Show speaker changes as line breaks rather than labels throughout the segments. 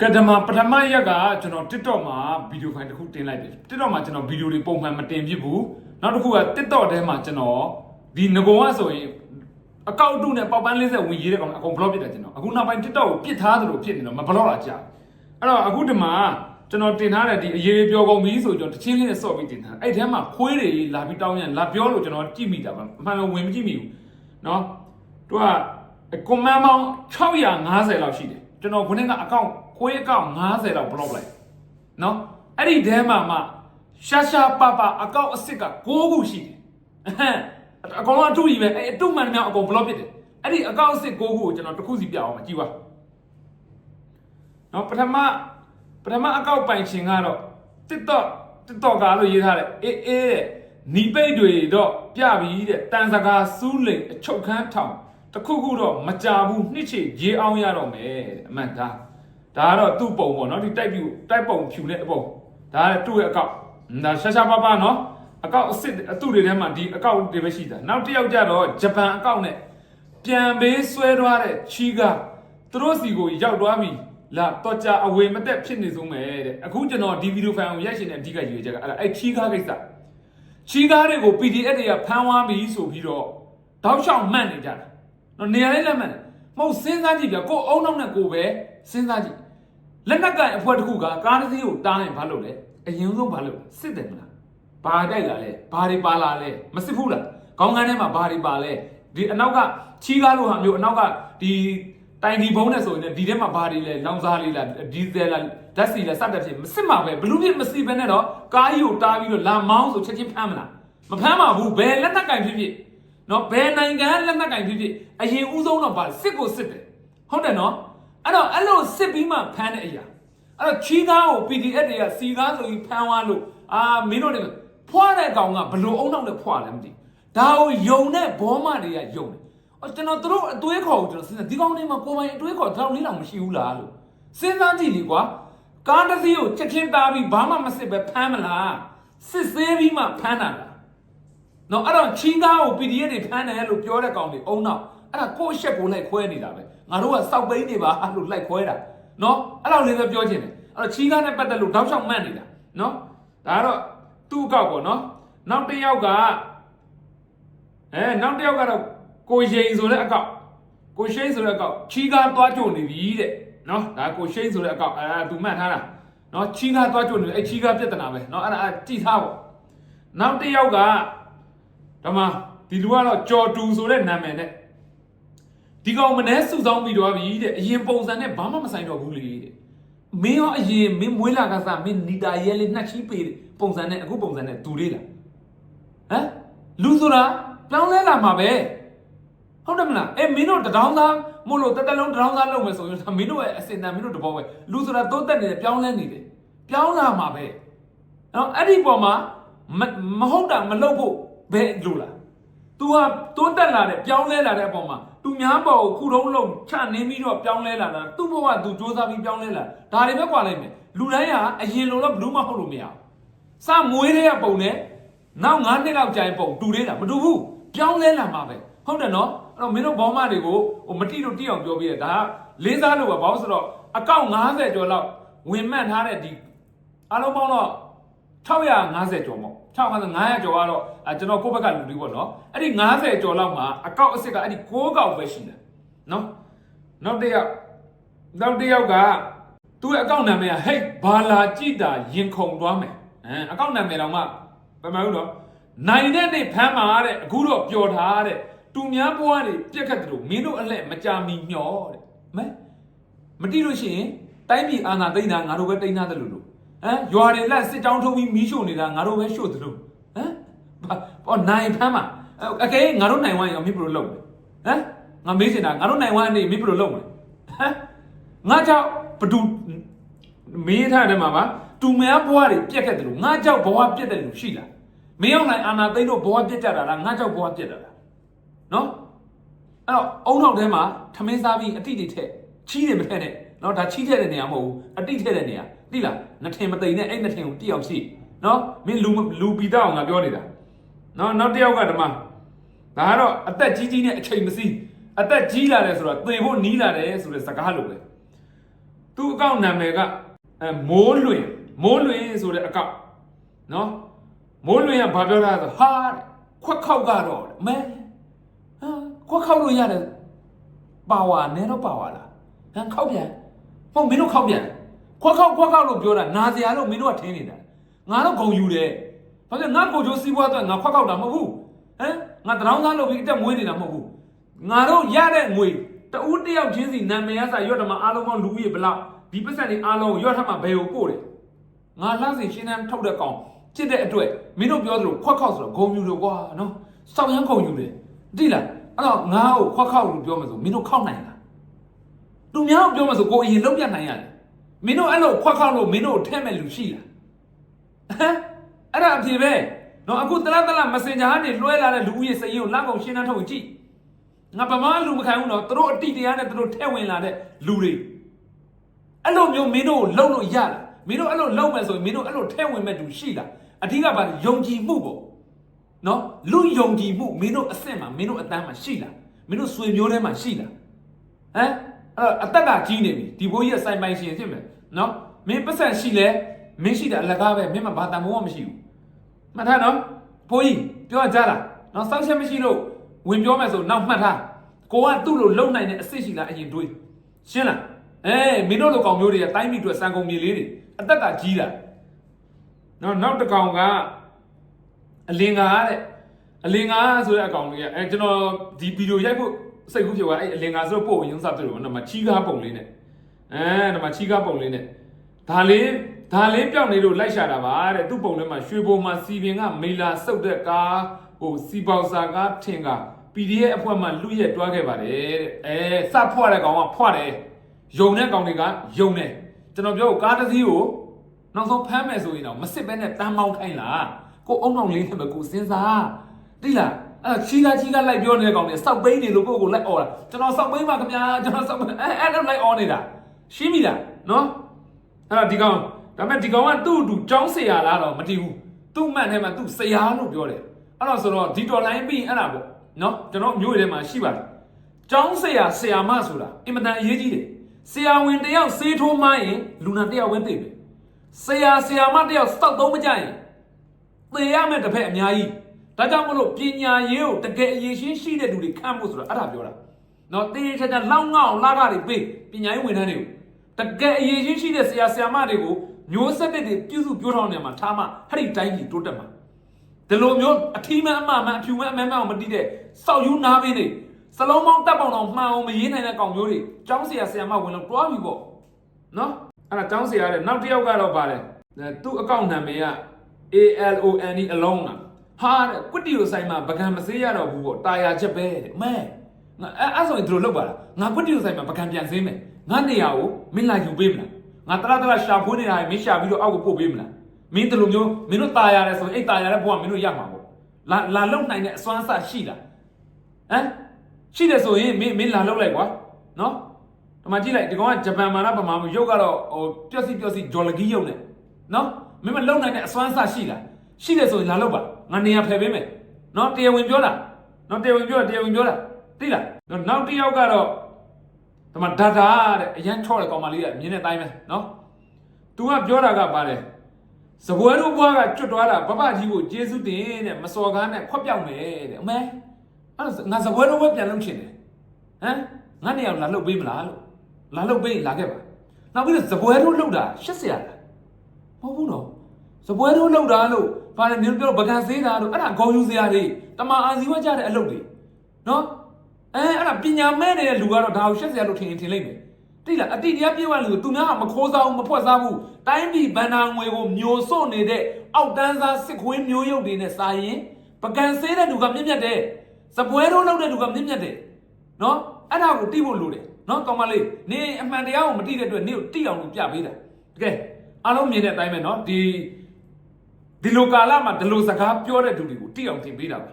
ကဒမပထမရက်ကကျွန်တော် TikTok မှာဗီဒီယိုဖိုင်တစ်ခုတင်လိုက်တယ် TikTok မှာကျွန်တော်ဗီဒီယိုတွေပုံမှန်မတင်ဖြစ်ဘူးနောက်တစ်ခုက TikTok ထဲမှာကျွန်တော်ဒီငကုံကဆိုရင်အကောင့်တုနဲ့ပေါက်ပန်း40ဝင်ရေးတဲ့ကောင်အကုန် block ပြစ်တယ်ကျွန်တော်အခုနောက်ပိုင်း TikTok ကိုပြစ်ထားသလိုဖြစ်နေတော့မ block လာကြအဲ့တော့အခုဒီမှာကျွန်တော်တင်ထားတဲ့ဒီအရေးပြောကုန်ပြီဆိုကျွန်တော်တချင်းလေးနဲ့စော့ပြီးတင်ထားအဲ့ထဲမှာခွေးတွေလာပြီးတောင်းရလာပြောလို့ကျွန်တော်ကြည့်မိတာပါအမှန်တော့ဝင်မကြည့်မိဘူးเนาะသူက ကွန်မန့်ပေါင်း650လောက်ရှိတယ် ကျွန်တော်ခုနကအကောင့်ကိုယ်အကောင့်90လောက် block လိုက်နော်အဲ့ဒီတဲမှာမှရှာရှာပပအကောင့်အစ်စ်က6ခုရှိတယ်အကောင်အတူကြီးပဲအဲ့အတူမှန်များအကောင် block ဖြစ်တယ်အဲ့ဒီအကောင့်အစ်စ်6ခုကိုကျွန်တော်တစ်ခုစီပြအောင်ကြည့်ပါနော်ပထမပထမအကောင့်ပိုင်ရှင်ကတော့ TikTok TikTok ကလို့ရေးထားတယ်အေးအေးတဲ့နီပိတ်တွေတော့ပြပြီတဲ့တန်စကားစူးလိမ်အချုပ်ခန်းထောင် တခုခုတော့မကြဘူးနှစ်ချေရေးအောင်ရတော့မယ်တဲ့အမှန်ဒါဒါကတော့သူ့ပုံပေါ့နော်ဒီတိုက်ပြူတိုက်ပုံဖြူတဲ့အပုံဒါကသူ့ရဲ့အကောင့်ဒါရှာရှာပါပါနော်အကောင့်အစ်စ်အတူတွေထဲမှာဒီအကောင့်တွေပဲရှိတာနောက်တစ်ယောက်ကြတော့ဂျပန်အကောင့်နဲ့ပြန်ပေးဆွဲသွားတဲ့ချီကသူတို့စီကိုရောက်သွားပြီလာတော့ကြအဝေမတက်ဖြစ်နေဆုံးပဲတဲ့အခုကျွန်တော်ဒီဗီဒီယိုဖိုင်ကိုရိုက်ရှင်တဲ့အဓိကရည်ရွယ်ချက်ကအဲ့ဒါအဲ့ချီကားကိစ္စချီကားတွေကို PDF တွေကဖမ်းဝါပြီဆိုပြီးတော့တောက်လျှောက်မှတ်နေကြတာ နော်နေရာလေးလက်မှတ်တယ်မဟုတ်စဉ်းစားကြည့်ပြကိုအုံနောက်နဲ့ကိုပဲစဉ်းစားကြည့်လက်နက်ကင်အဖွဲ့တစ်ခုကကားတစ်စီးကိုတားရင်ဘာလုပ်လဲအရင်ဆုံးဘာလုပ်စစ်တယ်မလားဘာတိုက်လာလဲဘာတွေပါလာလဲမစစ်ဘူးလားခေါင်းကန်းထဲမှာဘာတွေပါလဲဒီအနောက်ကချီကားလိုဟာမျိုးအနောက်ကဒီတိုင်ဒီဘုံနဲ့ဆိုရင်လည်းဒီထဲမှာဘာတွေလဲလောင်စားလေးလားဒီဇယ်လားဓာတ်စီလားစတဲ့ဖြစ်မစစ်မှာပဲဘလူးဖြစ်မစစ်ဘဲနဲ့တော့ကားကြီးကိုတားပြီးတော့လာမောင်းဆိုချက်ချင်းဖမ်းမလားမဖမ်းပါဘူးဘယ်လက်နက်ကင်ဖြစ်ဖြစ် နော်ဘယ်နိုင်ငံလက်နက်ကင်ဖြစ်ဖြစ်အရင်ဦးဆုံးတော့ဗာစစ်ကိုစစ်တယ်ဟုတ်တယ်နော်အဲ့တော့အဲ့လိုစစ်ပြီးမှဖမ်းတဲ့အရာအဲ့တော့ချီကားကို PDF တွေကစီကားဆိုပြီးဖမ်းသွားလို့အာမင်းတို့တွေဖွာတဲ့ကောင်ကဘလို့အုံနောက်နဲ့ဖွာလဲမသိဘူးဒါကိုယုံတဲ့ဘောမတွေကယုံတယ်အော်ကျွန်တော်တို့အတွေးခေါ်ကိုကျွန်တော်စဉ်းစားဒီကောင်တွေမှာကိုယ်ပိုင်အတွေးခေါ်တော့လေးတောင်မရှိဘူးလားလို့စဉ်းစားကြည့်လေကွာကားတစ်စီးကိုချက်ချင်းတားပြီးဘာမှမစစ်ပဲဖမ်းမလားစစ်ဆေးပြီးမှဖမ်းတာလား နော်အဲ့တော့ချင်းကားကို PDF တွေဖမ်းတယ်လို့ပြောတဲ့ကောင်တွေအုံနောက်အဲ့ဒါကိုယ့်အရှက်ကိုလိုက်ခွဲနေတာပဲငါတို့ကစောက်ပိန်းနေပါအဲ့လိုလိုက်ခွဲတာနော်အဲ့လောက်လေးပဲပြောချင်တယ်အဲ့တော့ချင်းကားနဲ့ပတ်သက်လို့တောက်လျှောက်မှတ်နေတာနော်ဒါကတော့သူ့အကောက်ပေါ့နော်နောက်တစ်ယောက်ကအဲနောက်တစ်ယောက်ကတော့ကိုရှိန်ဆိုတဲ့အကောက်ကိုရှိန်ဆိုတဲ့အကောက်ချင်းကားသွားကြုံနေပြီတဲ့နော်ဒါကိုရှိန်ဆိုတဲ့အကောက်အဲသူမှတ်ထားတာနော်ချင်းကားသွားကြုံနေပြီအဲ့ချင်းကားပြဿနာပဲနော်အဲ့ဒါကြည့်ထားပေါ့နောက်တစ်ယောက်က ဒါမှဒီလူကတော့ကြော်တူဆိုတဲ့နာမည်နဲ့ဒီကောင်မနှဲစုဆောင်ပြီးတော့ပြီတဲ့အရင်ပုံစံနဲ့ဘာမှမဆိုင်တော့ဘူးလေတဲ့မင်းရောအရင်မင်းမွေးလာကစားမင်းနီတာရဲလေးနှက်ချီးပေးတဲ့ပုံစံနဲ့အခုပုံစံနဲ့တူလေးလားဟမ်လူဆိုတာပြောင်းလဲလာမှာပဲဟုတ်တယ်မလားအဲမင်းတို့တထောင်းသားမို့လို့တက်တက်လုံးတထောင်းသားလုပ်မယ်ဆိုရင်ဒါမင်းတို့ရဲ့အစင်တန်မင်းတို့တဘောပဲလူဆိုတာတိုးတက်နေတယ်ပြောင်းလဲနေတယ်ပြောင်းလာမှာပဲနော်အဲ့ဒီပုံမှာမမဟုတ်တာမလုပ်ဖို့ ဘယ်လိုလား तू ဟာတိုးတက်လာတဲ့ပြောင်းလဲလာတဲ့အပေါ်မှာသူများပေါ်ကိုခုတုံးလုံးချနှင်းပြီးတော့ပြောင်းလဲလာတာသူ့ဘဝသူစ조사ပြီးပြောင်းလဲလာဒါတွေပဲကွာလိုက်မယ်လူတိုင်းကအရင်လိုတော့ဘလို့မှဟုတ်လို့မရဘူးစမွေးတဲ့ပုံနဲ့နောက်9နှစ်လောက်ကြာရင်ပုံတူသေးတာမတူဘူးပြောင်းလဲလာမှာပဲဟုတ်တယ်နော်အဲ့တော့မင်းတို့ဘောမတွေကိုဟိုမတိလို့တိအောင်ပြောပြရဒါကလေးစားလို့ပဲဘာလို့ဆိုတော့အကောင့်90ကျော်လောက်ဝင်မှတ်ထားတဲ့ဒီအားလုံးပေါင်းတော့650ကျော်ပေါ့ 650 900ကျော်ကတော့အဲကျွန်တော်ကိုယ့်ဘက်ကလူတွေပေါ့နော်အဲ့ဒီ90ကျော်လောက်မှာအကောက်အစ်စ်ကအဲ့ဒီ6ကောက်ပဲရှိတယ်နော်နောက်တစ်ယောက်နောက်တစ်ယောက်ကသူ့ရဲ့အကောင့်နာမည်ကဟိတ်ဘာလာကြည့်တာရင်ခုန်သွားမယ်အဲအကောင့်နာမည်တော့မှဘယ်မှာလို့တော့နိုင်တဲ့နေ့ဖမ်းมาတဲ့အခုတော့ပျော်ထားတဲ့တူများဘွားတွေပြက်ခတ်တယ်လို့မင်းတို့အလှဲ့မကြမီမျောတဲ့မဲမတိလို့ရှိရင်တိုင်းပြည်အာဏာသိမ်းတာငါတို့ပဲသိမ်းထားတယ်လို့လို့ ဟမ်ရွာတွေလက်စစ်ကြောင်းထုတ်ပြီးမီးရှို့နေတာငါတို့ပဲရှို့သလိုဟမ်ဘာဟောနိုင်ဖမ်းမှာအကဲငါတို့နိုင်ဝိုင်းရောမင်းဘယ်လိုလုပ်လဲဟမ်ငါမေးချင်တာငါတို့နိုင်ဝိုင်းအနေမင်းဘယ်လိုလုပ်လဲဟမ်ငါကြောက်ဘဒူမေးထားတယ်မှာပါတူမယားဘွားတွေပြက်ခဲ့တယ်လို့ငါကြောက်ဘွားပြက်တယ်လို့ရှိလားမင်းအောင်နိုင်အာနာသိန်းတို့ဘွားပြက်ကြတာလားငါကြောက်ဘွားပြက်တာလားနော်အဲ့တော့အုံနောက်ထဲမှာထမင်းစားပြီးအတိတွေထက်ချီးတယ်မထက်နဲ့ နော်ဒါချီးထက်တဲ့နေရာမဟုတ်ဘူးအတိထက်တဲ့နေရာသိလားနှထင်မသိနဲ့အဲ့နှထင်ကိုတိအောင်ရှိနော်မင်းလူလူပီတော့အောင်ငါပြောနေတာနော်နောက်တစ်ယောက်ကဓမ္မဒါကတော့အသက်ကြီးကြီးနဲ့အချိန်မစည်းအသက်ကြီးလာတယ်ဆိုတော့သေဖို့နီးလာတယ်ဆိုတဲ့စကားလိုပဲသူသူ့အကောင့်နာမည်ကအဲမိုးလွင်မိုးလွင်ဆိုတဲ့အကောင့်နော်မိုးလွင်ကဘာပြောတာလဲဆိုဟာတဲ့ခွက်ခောက်ကတော့တဲ့မဲဟာခွက်ခောက်လို့ရတယ်ပါဝါနဲတော့ပါဝါလားဟမ်ခောက်ပြန် ဟုတ်မင်းတို့ခောက်ပြန်ခွက်ခောက်ခွက်ခောက်လို့ပြောတာနာစရာလို့မင်းတို့ကထင်းနေတာငါတော့ဂုံယူတယ်ဘာလို့ငါကိုချိုးစီးပွားတော့ငါခွက်ခောက်တာမဟုတ်ဘူးဟမ်ငါတရောင်းသားလုပ်ပြီးအတက်မွေးနေတာမဟုတ်ဘူးငါတို့ရတဲ့ငွေတဦးတစ်ယောက်ချင်းစီနာမည်ရစာရွတ်တယ်မှာအားလုံးပေါင်းလူဦးရေဘယ်လောက်ဒီပတ်စံတွေအားလုံးကိုရွတ်ထမှာဘယ်ကိုပို့တယ်ငါလှမ်းစီရှင်းတန်းထုတ်တဲ့ကောင်ချစ်တဲ့အတွက်မင်းတို့ပြောသလိုခွက်ခောက်ဆိုတော့ဂုံယူလို့ကွာနော်စောက်ရမ်းဂုံယူတယ်တိလားအဲ့တော့ငါ့ကိုခွက်ခောက်လို့ပြောမှဆိုမင်းတို့ခောက်နိုင်လား သူများကိုပြောမှဆိုကိုယ်အရင်လုံးပြနိုင်ရတယ်မင်းတို့အဲ့လိုခွက်ခောက်လို့မင်းတို့ထဲ့မဲ့လူရှိလားဟမ်အဲ့ဒါအဖြစ်ပဲနော်အခုတလားတလား messenger ကနေလွှဲလာတဲ့လူဦးရေစရင်ကိုလက်ကောင်ရှင်းတန်းထုတ်ကြည့်ငါဗမာလူမခံဘူးနော်သူတို့အတိတရားနဲ့သူတို့ထဲ့ဝင်လာတဲ့လူတွေအဲ့လိုမျိုးမင်းတို့ကိုလှုပ်လို့ရလားမင်းတို့အဲ့လိုလှုပ်မယ်ဆိုရင်မင်းတို့အဲ့လိုထဲဝင်မဲ့သူရှိလားအဓိကဘာလဲယုံကြည်မှုပေါ့နော်လူယုံကြည်မှုမင်းတို့အစ်စ်မှာမင်းတို့အတန်းမှာရှိလားမင်းတို့ဆွေမျိုးထဲမှာရှိလားဟမ် အဲ့တော့အသက်ကကြီးနေပြီဒီဘိုးကြီးကစိုင်ပိုင်ရှင်ဖြစ်မယ်နော်မင်းပတ်ဆက်ရှိလဲမင်းရှိတာအလကားပဲမင်းမှာဘာတန်မိုးမှမရှိဘူးမှတ်ထားနော်ဘိုးကြီးပြောကြလားနော်စောက်ချက်မရှိလို့ဝင်ပြောမယ်ဆိုနောက်မှတ်ထားကိုကသူ့လိုလုံနိုင်တဲ့အစ်စ်ရှိလားအရင်တွေးရှင်းလားအေးမင်းတို့လိုကောင်မျိုးတွေကတိုင်းပြည်အတွက်စံကုန်မြေလေးတွေအသက်ကကြီးတာနော်နောက်တစ်ကောင်ကအလင်္ကာတဲ့အလင်္ကာဆိုတဲ့အကောင်လေးကအဲကျွန်တော်ဒီဗီဒီယိုရိုက်ဖို့ စိတ်ကူးဖြစ်သွားအဲ့အလင်္ကာဆိုတော့ပို့ဝင်ရင်းစားပြလို့နော်မချီကားပုံလေးနဲ့အဲဒီမှာချီကားပုံလေးနဲ့ဒါလေးဒါလေးပြောင်းနေလို့လိုက်ရှာတာပါတဲ့သူ့ပုံထဲမှာရွှေဘုံမှာစီပင်ကမေလာစုပ်တဲ့ကားဟိုစီပေါစာကားထင်က PDF အဖွဲ့မှလူရက်တွားခဲ့ပါတယ်တဲ့အဲစဖွားတဲ့ကောင်ကဖွားတယ်ယုံတဲ့ကောင်တွေကယုံတယ်ကျွန်တော်ပြောကားတစ်စီးကိုနောက်ဆုံးဖမ်းမယ်ဆိုရင်တော့မစစ်ဘဲနဲ့တန်းမောင်းခိုင်းလားကိုအုံနောက်လေးနဲ့ပဲကိုစဉ်းစားတိလား အဲ့ချီကာချီကာလိုက်ပြောနေတဲ့ကောင်တွေစောက်ပိန်းနေလို့ကိုကိုလိုက်អော်တာကျွန်တော်စောက်ပိန်းပါခင်ဗျာကျွန်တော်စောက်ပိန်းအဲအဲ့တော့လိုက်អော်နေတာရှင်းပြီလားနော်အဲ့တော့ဒီကောင်ဒါပေမဲ့ဒီကောင်ကသူ့အတူចောင်းဆရာလားတော့မတည်ဘူးသူ့မှန်ထဲမှာသူ့ဆရာလို့ပြောတယ်အဲ့တော့ဆိုတော့ဒီတော်လိုင်းပြီးအဲ့ဒါပေါ့နော်ကျွန်တော်မျိုးတွေထဲမှာရှိပါတယ် ကျောင်းဆရာဆရာမဆိုတာအင်မတန်အရေးကြီးတယ်ဆရာဝန်တယောက်စေးထိုးမှရင်လူနာတယောက်ဝင်သိတယ်ဆရာဆရာမတယောက်စောက်သုံးမကြရင်သေရမယ့်တစ်ဖက်အများကြီး ဒါကြောင့်မလို့ပညာရေးကိုတကယ်အရေးရှင်းရှိတဲ့လူတွေခံဖို့ဆိုတာအဲ့ဒါပြောတာနော်တေးချာချာလောက်ငောက်လာတာတွေပေးပညာရေးဝန်ထမ်းတွေကိုတကယ်အရေးရှင်းရှိတဲ့ဆရာဆရာမတွေကိုမျိုးဆက်တဲ့တွေပြုစုပြောထောင်နေမှာထားမှအဲ့ဒီတိုင်းကြီးတိုးတက်မှာဒီလိုမျိုးအထီးမအမမအဖြူမအမဲမအောင်မတိတဲ့စောက်ယူနာပေးနေစလုံးပေါင်းတက်ပေါင်းတော့မှန်အောင်မရေးနိုင်တဲ့ကောင်မျိုးတွေចောင်းဆရာဆရာမဝင်လို့တွားပြီပေါ့နော်အဲ့ဒါចောင်းဆရာတဲ့နောက်တစ်ယောက်ကတော့ပါတယ်သူ့အကောင့်နာမည်က ALON အလုံးလား ဟာတဲ့ကွတ်တီလိုဆိုင်မှာပကံမစေးရတော့ဘူးပေါ့တာယာချက်ပဲတဲ့မဲငါအဲ့ဆိုရင်သူတို့လောက်ပါလားငါကွတ်တီလိုဆိုင်မှာပကံပြန်စေးမယ်ငါနေရာကိုမင်းလာယူပေးမလားငါတရတရရှာဖွေးနေတာမင်းရှာပြီးတော့အောက်ကိုပို့ပေးမလားမင်းတို့လိုမျိုးမင်းတို့တာယာတယ်ဆိုရင်အဲ့တာယာတဲ့ဘုကမင်းတို့ရမှာပေါ့လာလာလုံနိုင်တဲ့အစွမ်းအစရှိလားဟမ်ရှိတယ်ဆိုရင်မင်းမင်းလာလုံလိုက်ကွာနော်ဒီမှာကြည့်လိုက်ဒီကောင်ကဂျပန်မာနာပမာမှုရုပ်ကတော့ဟိုပျက်စီးပျက်စီးဂျော်လကီးရုပ်နဲ့နော်မင်းမလုံနိုင်တဲ့အစွမ်းအစရှိလား ရှိတယ်ဆိုရင်လာလုံပါငါနေရာဖယ်ပေးမယ်နော်တရားဝင်ပြောတာနော်တရားဝင်ပြောတာတရားဝင်ပြောတာသိလားနော်နောက်တစ်ယောက်ကတော့ဒီမှာဒါဒါတဲ့အရန်ချော့တဲ့ကောင်မလေးကမြင်းတဲ့အတိုင်းပဲနော် तू ကပြောတာကဘာလဲစပွဲတို့ဘွားကကျွတ်သွားတာဘဘကြီးကိုကျေးဇူးတင်တဲ့မစော်ကားနဲ့ခွက်ပြောက်မယ်တဲ့အမဲအဲ့ဒါငါစပွဲတို့ဘွားပြန်လုပ်ချင်တယ်ဟမ်ငါနေရာလာလုပ်ပေးမလားလို့လာလုပ်ပေးရင်လာခဲ့ပါနောက်ပြီးတော့စပွဲတို့လုပ်တာရှစ်ဆရာလားမဟုတ်ဘူးနော် စပွဲတို့လုပ်တာလို့ဘာလဲနင်တို့ပြောပကံသေးတာလို့အဲ့ဒါဂေါ်ယူစရာတွေတမအာဇီဝကြတဲ့အလုပ်တွေနော်အဲအဲ့ဒါပညာမဲ့နေတဲ့လူကတော့ဒါကိုရှစ်ဆရာလို့ထင်ရင်ထင်လိုက်မယ်တိလားအတိတရားပြည့်ဝလူသူများကမခိုးစားဘူးမဖွက်စားဘူးတိုင်းပြည်ဗန္နာငွေကိုမျိုးစွန့်နေတဲ့အောက်တန်းစားစစ်ခွေးမျိုးရုပ်တွေနဲ့စာရင်ပကံဆေးတဲ့လူကမြင့်မြတ်တယ်စပွဲတို့လောက်တဲ့လူကမြင့်မြတ်တယ်နော်အဲ့ဒါကိုတိဖို့လိုတယ်နော်ကောင်းမလေးနေအမှန်တရားကိုမတိတဲ့အတွက်နေကိုတိအောင်လို့ပြပေးတာတကယ်အားလုံးမြင်တဲ့အတိုင်းပဲနော်ဒီ ဒီလိုကာလမှာဒီလိုစကားပြောတဲ့သူတွေကိုတိအောင်တင်ပေးတာပါ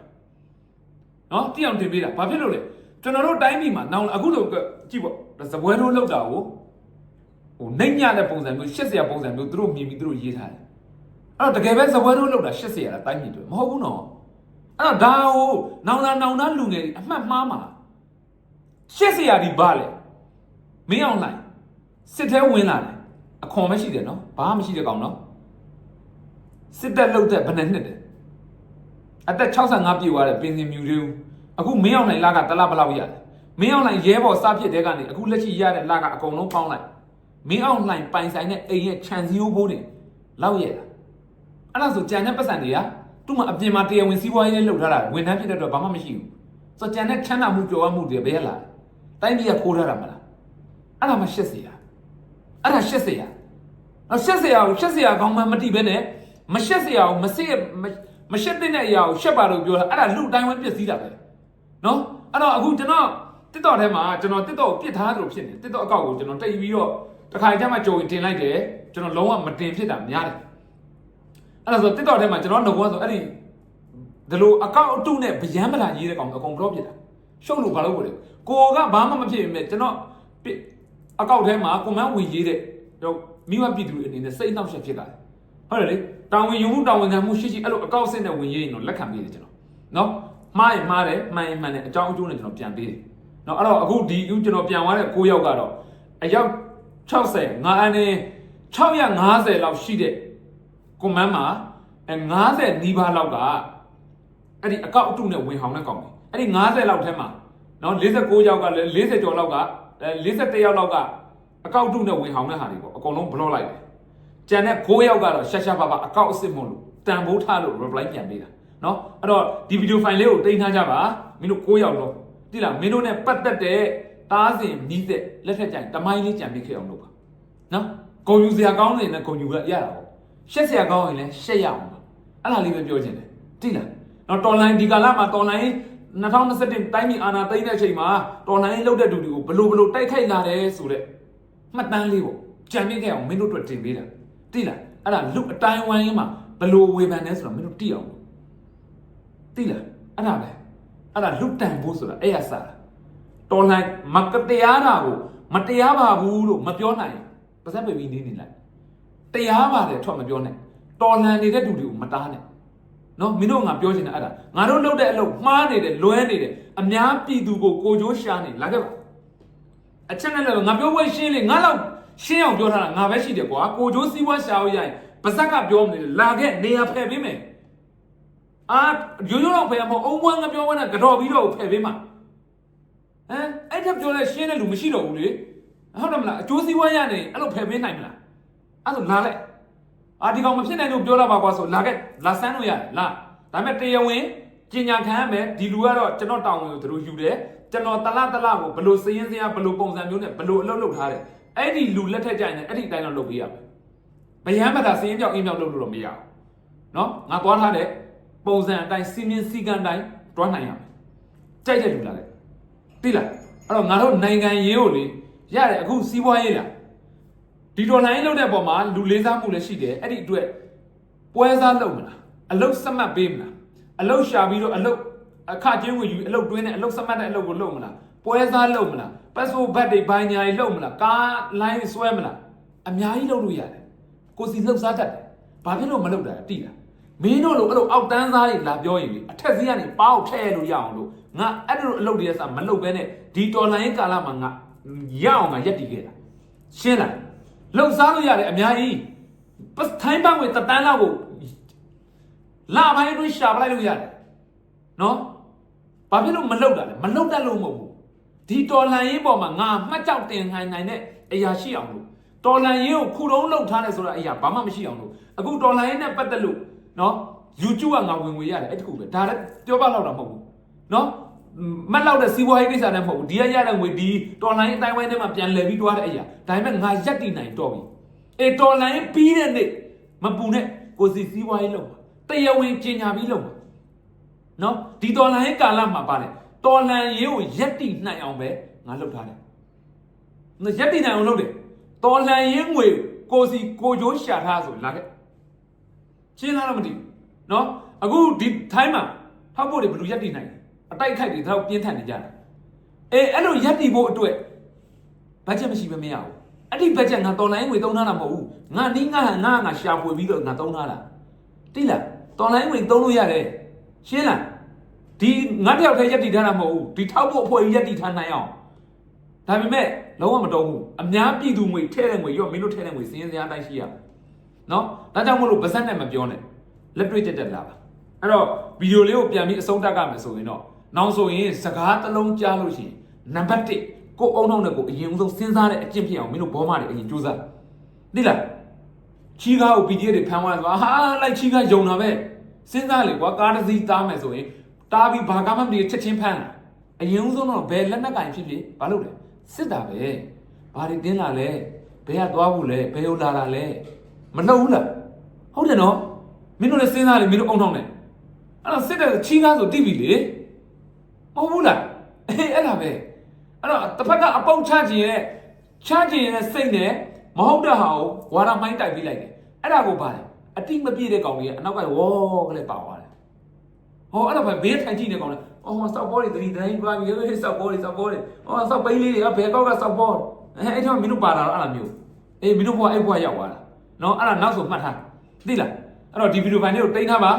နော်တိအောင်တင်ပေးတာဘာဖြစ်လို့လဲကျွန်တော်တို့တိုင်းပြည်မှာနောင်အခုလိုကြည့်ပေါ့စပွဲတို့လောက်တာကိုဟိုနှိမ့်ညတဲ့ပုံစံမျိုးရှစ်ဆရာပုံစံမျိုးသူတို့မြင်ပြီးသူတို့ရေးထားတယ်အဲ့တော့တကယ်ပဲစပွဲတို့လောက်တာရှစ်ဆရာလားတိုင်းပြည်တွေမဟုတ်ဘူးနော်အဲ့တော့ဒါကိုနောင်လာနောင်သားလူငယ်တွေအမှတ်မှားမှာရှစ်ဆရာဒီဘာလဲမင်းအောင်လိုက်စစ်ထဲဝင်လာတယ်အခွန်မရှိတယ်နော်ဘာမှမရှိတဲ့ကောင်နော် စစ်သက်လှုပ်သက်ဘယ်နှစ်နှစ်တယ်အသက်65ပြည့်သွားတဲ့ပင်စင်မြူတွေအခုမင်းအောင်နိုင်လကတလဘလောက်ရတယ်မင်းအောင်နိုင်ရဲဘော်စဖြစ်တဲ့ကနေအခုလက်ရှိရတဲ့လကအကုန်လုံးပေါင်းလိုက်မင်းအောင်နိုင်ပိုင်ဆိုင်တဲ့အိမ်ရဲ့ခြံစည်းရိုးဘိုးတွေလောက်ရတာအဲ့ဒါဆိုကြံတဲ့ပတ်စံတွေကသူ့မှာအပြင်မှာတရားဝင်စီးပွားရေးနဲ့လှုပ်ထားတာဝန်ထမ်းဖြစ်တဲ့အတွက်ဘာမှမရှိဘူးဆိုကြံတဲ့ချမ်းသာမှုကြော်ဝမှုတွေဘယ်ရလာတိုင်းပြည်ကခိုးထားတာမလားအဲ့ဒါမှရှက်စရာအဲ့ဒါရှက်စရာအဲ့ရှက်စရာကိုရှက်စရာကောင်းမှမတိပဲနဲ့ မရှက်စရာအောင်မစစ်မရှက်တဲ့အရာကိုရှက်ပါလို့ပြောတာအဲ့ဒါလူတိုင်းဝင်ပျက်စီးတာပဲနော်အဲ့တော့အခုကျွန်တော်တစ်တော့ထဲမှာကျွန်တော်တစ်တော့ကိုပြစ်ထားတယ်လို့ဖြစ်နေတစ်တော့အကောက်ကိုကျွန်တော်တိတ်ပြီးတော့တစ်ခါကြမ်းမှကြုံတင်လိုက်တယ်ကျွန်တော်လုံးဝမတင်ဖြစ်တာများတယ်အဲ့ဒါဆိုတစ်တော့ထဲမှာကျွန်တော်ငဘောဆိုအဲ့ဒီဒီလိုအကောက်အတုနဲ့ဗျမ်းပလာရေးတဲ့ကောင်အကုန်ကြောပြစ်တာရှုပ်လို့ဘာလို့ပို့လဲကိုကဘာမှမဖြစ်ပေမဲ့ကျွန်တော်အကောက်ထဲမှာကွန်မန့်ဝင်ရေးတဲ့မိမပြည်သူအနေနဲ့စိတ်နှောက်ယှက်ဖြစ်တာဟုတ်တယ်လေ တာဝန်ယူမှုတာဝန်ခံမှုရှိရှိအဲ့လိုအကောက်စစ်နဲ့ဝင်ရေးရင်တော့လက်ခံပေးတယ်ကျွန်တော်နော်မှားရင်မှားတယ်မှန်ရင်မှန်တယ်အကြောင်းအကျိုးနဲ့ကျွန်တော်ပြန်ပေးတယ်နော်အဲ့တော့အခုဒီအခုကျွန်တော်ပြန်သွားတဲ့9ယောက်ကတော့အယောက်60ငါအနေ650လောက်ရှိတဲ့ကွန်မန့်မှာအဲ90နီးပါးလောက်ကအဲ့ဒီအကောက်အတုနဲ့ဝင်ဟောင်းတဲ့ကောင်တွေအဲ့ဒီ90လောက်ထဲမှာနော်49ယောက်ကလည်း40ကျော်လောက်ကအဲ41ယောက်လောက်ကအကောက်တုနဲ့ဝင်ဟောင်းတဲ့ဟာတွေပေါ့အကုန်လုံးဘလော့လိုက်တယ် ကျန်တဲ့9ယောက်ကတော့ရှာရှာပါပါအကောက်အစ်စ်မလို့တန်ဖိုးထားလို့ reply ပြန်ပေးတာနော်အဲ့တော့ဒီဗီဒီယိုဖိုင်လေးကိုတင်ထားကြပါမင်းတို့9ယောက်တော့တိလားမင်းတို့ ਨੇ ပတ်သက်တဲ့တားစဉ်နီးတဲ့လက်ထက်ကြိုင်တမိုင်းလေးကြံပေးခဲ့အောင်လုပ်ပါနော်ဂုံယူစရာကောင်းနေနဲ့ဂုံယူရရတာပေါ့ရှက်စရာကောင်းရင်လည်းရှက်ရအောင်ပါအဲ့ဒါလေးပဲပြောချင်တယ်တိလားနော်တော်လိုင်းဒီကာလမှာတော်လိုင်း2021တိုင်းပြည်အာဏာသိမ်းတဲ့အချိန်မှာတော်လိုင်းလှုပ်တဲ့သူတွေကိုဘလို့ဘလို့တိုက်ခိုက်လာတယ်ဆိုတဲ့မှတ်တမ်းလေးပေါ့ကြံမြင့်ခဲ့အောင်မင်းတို့အတွက်တင်ပေးတာ တိလားအဲ့ဒါလူအတိုင်းဝိုင်းမှာဘလို့ဝေဖန်တယ်ဆိုတော့မင်းတို့တိအောင်တိလားအဲ့ဒါပဲအဲ့ဒါလူတန်ဖို့ဆိုတာအဲ့ရစားတာတော်လိုင်းမကတရားတာကိုမတရားပါဘူးလို့မပြောနိုင်ပါစက်ပဲပြီးနေနေလိုက်တရားပါတယ်ထွက်မပြောနဲ့တော်လန်နေတဲ့သူတွေကိုမတားနဲ့နော်မင်းတို့ငါပြောချင်တာအဲ့ဒါငါတို့လုပ်တဲ့အလုပ်မှားနေတယ်လွဲနေတယ်အများပြည်သူကိုကိုကြိုးရှာနေလာခဲ့ပါအချက်နဲ့လည်းငါပြောပွဲရှင်းလေငါတော့ ရှင်းအောင်ပြောထားတာငါပဲရှိတယ်ကွာကိုကြိုးစီးပွားရှာလို့ရရင်ပါဇက်ကပြောမနေလာခဲ့နေရာဖယ်ပေးမယ်အာရိုးရိုးတော့ဖယ်မဟုတ်အုံးဝမ်းငါပြောဝမ်းနဲ့ကြော်ပြီးတော့ဖယ်ပေးမှာဟမ်အဲ့ဒါပြောလဲရှင်းတဲ့လူမရှိတော့ဘူးလေဟုတ်တယ်မလားအကျိုးစီးပွားရနေအဲ့လိုဖယ်ပေးနိုင်မလားအဲ့ဒါလာလိုက်အာဒီကောင်မဖြစ်နိုင်လို့ပြောတာပါကွာဆိုလာခဲ့လာဆန်းလို့ရတယ်လာဒါပေမဲ့တရားဝင်ကျင်ညာခံရမယ်ဒီလူကတော့ကျွန်တော်တောင်းဝင်ကိုသူတို့ယူတယ်ကျွန်တော်တလားတလားကိုဘလို့စည်ရင်စရာဘလို့ပုံစံမျိုးနဲ့ဘလို့အလုပ်လုပ်ထားတယ် အဲ့ဒီလူလက်ထက်ကြရင်လည်းအဲ့ဒီအတိုင်းတော့လုပ်ပေးရမယ်ဘယံဘတာစည်ရင်ပြောက်အင်းပြောက်လုပ်လို့တော့မရဘူးနော်ငါသွားထားတဲ့ပုံစံအတိုင်းစီမင်းစီကံတိုင်းတွားနိုင်ရမယ်ကြိုက်တဲ့လူလာတယ်တိလားအဲ့တော့ငါတို့နိုင်ငံရေးကိုလေရတယ်အခုစီးပွားရေးလားဒီဒေါ်လာရေးလုပ်တဲ့ပုံမှာလူလေးစားမှုလည်းရှိတယ်အဲ့ဒီအတွက်ပွဲစားလုပ်မလားအလုတ်စမတ်ပေးမလားအလုတ်ရှာပြီးတော့အလုတ်အခကျင်းဝင်ယူအလုတ်တွင်းနဲ့အလုတ်စမတ်တဲ့အလုတ်ကိုလုပ်မလားပွဲစားလုပ်မလားပတ်စိုးဘတ်တွေဘိုင်းညာတွေလုပ်မလားကားလိုင်းဆွဲမလားအများကြီးလုပ်လို့ရတယ်ကိုစီလှုပ်စားတတ်တယ်ဘာဖြစ်လို့မလုပ်တာလဲတိလားမင်းတို့လိုအဲ့လိုအောက်တန်းစားတွေလာပြောရင်လေအထက်စီးကနေပေါက်ထဲလို့ရအောင်လို့ငါအဲ့လိုအလုပ်တွေရစမလုပ်ဘဲနဲ့ဒီတော်လိုင်းကာလမှာငါရအောင်ငါရက်တည်ခဲ့တာရှင်းလားလှုပ်ရှားလို့ရတယ်အများကြီးပတ်ထိုင်းဘတ်ဝင်တတန်းလောက်ကိုလာပိုင်းအတွင်းရှာပလိုက်လို့ရတယ်နော်ဘာဖြစ်လို့မလှုပ်တာလဲမလှုပ်တတ်လို့မဟုတ်ဘူး ဒီတော်လန်ရေးပေါ်မှာငါမှတ်ကြောက်တင်ခိုင်းနိုင်တဲ့အရာရှိအောင်လို့တော်လန်ရေးကိုခုတုံးလှုပ်ထားတယ်ဆိုတာအရာဘာမှမရှိအောင်လို့အခုတော်လန်ရေးနဲ့ပတ်သက်လို့နော် YouTube ကငါဝင်ငွေရတယ်အဲ့တခုပဲဒါလည်းပြောပါတော့တာမဟုတ်ဘူးနော်မက်လောက်တဲ့စီးပွားရေးကိစ္စလည်းမဟုတ်ဘူးဒီရရတဲ့ငွေဒီတော်လိုင်းအတိုင်းဝိုင်းထဲမှာပြန်လည်ပြီးတွားတဲ့အရာဒါပေမဲ့ငါရက်တည်နိုင်တော့ပြီအေးတော်လိုင်းပြီးတဲ့နေ့မပူနဲ့ကိုစီစီးပွားရေးလုပ်ပါတရားဝင်ကျင်ညာပြီးလုပ်ပါနော်ဒီတော်လိုင်းကာလမှာပါတယ် တော်လန်ရေးကိုရက်တည်နိုင်အောင်ပဲငါလုပ်ထားတယ်နော်ရက်တည်နိုင်အောင်လုပ်တယ်တော်လန်ရေးငွေကိုစီကိုကြိုးရှာထားဆိုလာခဲ့ရှင်းလားတော့မသိဘူးနော်အခုဒီထိုင်းမှာထောက်ဖို့တွေဘယ်လိုရက်တည်နိုင်လဲအတိုက်ခိုက်တွေတော့ပြင်းထန်နေကြတယ်အေးအဲ့လိုရက်တည်ဖို့အတွက်ဘတ်ဂျက်မရှိဘဲမရဘူးအဲ့ဒီဘတ်ဂျက်ငါတော်လိုင်းငွေသုံးထားတာမဟုတ်ဘူးငါနီးငါငါငါရှာဖွေပြီးတော့ငါသုံးထားတာတိလားတော်လိုင်းငွေသုံးလို့ရတယ်ရှင်းလားဒီ ငါတယောက်တည်းရက်တည်ထားတာမဟုတ်ဘူးဒီထောက်ဖို့အဖွဲ့ကြီးရက်တည်ထားနိုင်အောင်ဒါပေမဲ့လုံးဝမတော်ဘူးအများပြည်သူငွေထဲတဲ့ငွေရော့မင်းတို့ထဲတဲ့ငွေစင်းစရာအတိုင်းရှိရနော်ဒါကြောင့်မို့လို့ဗဇက်နဲ့မပြောနဲ့လက်တွေ့တက်တက်လာပါအဲ့တော့ဗီဒီယိုလေးကိုပြန်ပြီးအဆုံးတက်ကမယ်ဆိုရင်တော့နောက်ဆိုရင်စကားတစ်လုံးကြားလို့ရှိရင်နံပါတ်1ကိုအုံနောက်နဲ့ကိုအရင်ဆုံးစဉ်းစားတဲ့အကျင့်ဖြစ်အောင်မင်းတို့ဘောမတွေအရင်စူးစမ်းသိလားချီကားကို PDF တွေဖမ်းသွားတယ်ဆိုတာဟာလိုက်ချီကားယုံတာပဲစဉ်းစားလေကွာကားတစ်စီးတားမယ်ဆိုရင် တားပြီးဘာကားမှမတည်ချက်ချင်းဖမ်းတာအရင်ဦးဆုံးတော့ဘယ်လက်နက်ကင်ဖြစ်ဖြစ်ဘာလုပ်လဲစစ်တာပဲဘာတွေတင်းလာလဲဘယ်ကသွားဘူးလဲဘယ်လိုလာတာလဲမလှုပ်ဘူးလားဟုတ်တယ်နော်မင်းတို့လည်းစဉ်းစားလေမင်းတို့အုံထောင်းနေအဲ့တော့စစ်တဲ့ချီကားဆိုတိပြီလေမဟုတ်ဘူးလားအေးအဲ့ဒါပဲအဲ့တော့တစ်ဖက်ကအပေါက်ချခြင်းရဲ့ချခြင်းရဲ့စိတ်နဲ့မဟုတ်တဲ့ဟာကိုဝါရမိုင်းတိုက်ပြီးလိုက်တယ်အဲ့ဒါကိုပါတယ်အတိမပြည့်တဲ့ကောင်ကြီးကအနောက်ကဝေါးကလေးပါသွားတယ် ဟောအဲ့ဒါပဲဘေးထိုင်ကြည့်နေကောင်လေအော်စောက်ဘောတွေတတိတိုင်းပါပြီဟေးစောက်ဘောတွေစောက်ဘောတွေအော်စောက်ပိန်းလေးတွေကဘယ်ကောက်ကစောက်ဘောအဲအဲ့ဒါမင်းတို့ပါလာတော့အဲ့လိုမျိုးအေးမင်းတို့ဘွားအဲ့ဘွားရောက်သွားတာနော်အဲ့ဒါနောက်ဆိုမှတ်ထားသိလားအဲ့တော့ဒီဗီဒီယိုဖိုင်လေးကိုတိန်းထားပါ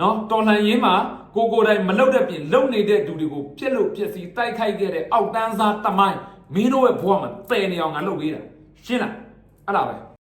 နော်တော်လှန်ရေးမှာကိုကိုတိုင်မလုတ်တဲ့ပြင်လုံနေတဲ့သူတွေကိုပြက်လို့ပြက်စီတိုက်ခိုက်ခဲ့တဲ့အောက်တန်းစားတမိုင်းမင်းတို့ရဲ့ဘွားမှာတည်နေအောင်ငါလုပ်ပေးတာရှင်းလားအဲ့ဒါပဲ